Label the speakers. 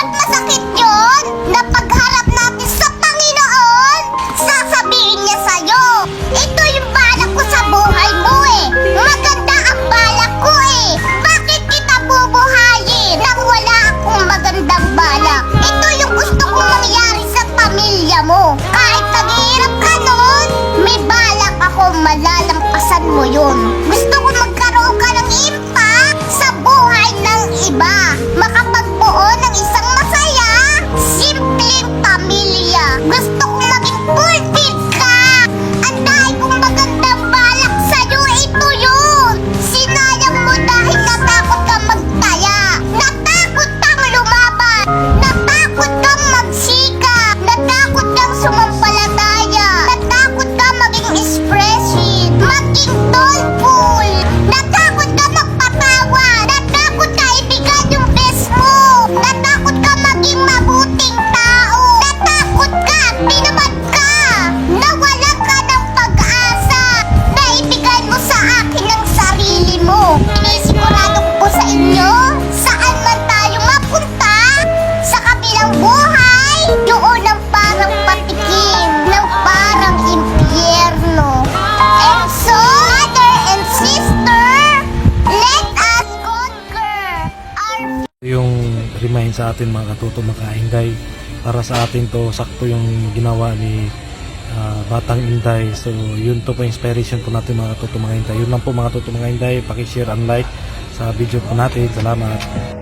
Speaker 1: Ba't masakit yun? Na pagharap natin sa Panginoon, sasabihin niya sa'yo, ito yung balak ko sa buhay mo eh. Maganda ang balak ko eh. Bakit kita bubuhayin nang wala akong magandang balak? Ito yung gusto kong mangyari sa pamilya mo. Kahit naghihirap ka nun, may balak ako malalampasan mo yun.
Speaker 2: Remind sa atin mga katuto mga kainday para sa atin to sakto yung ginawa ni ah, Batang Inday. So yun to po inspiration po natin mga katuto mga inday yun lang po mga katuto mga inday pakishare and like sa video po natin. Salamat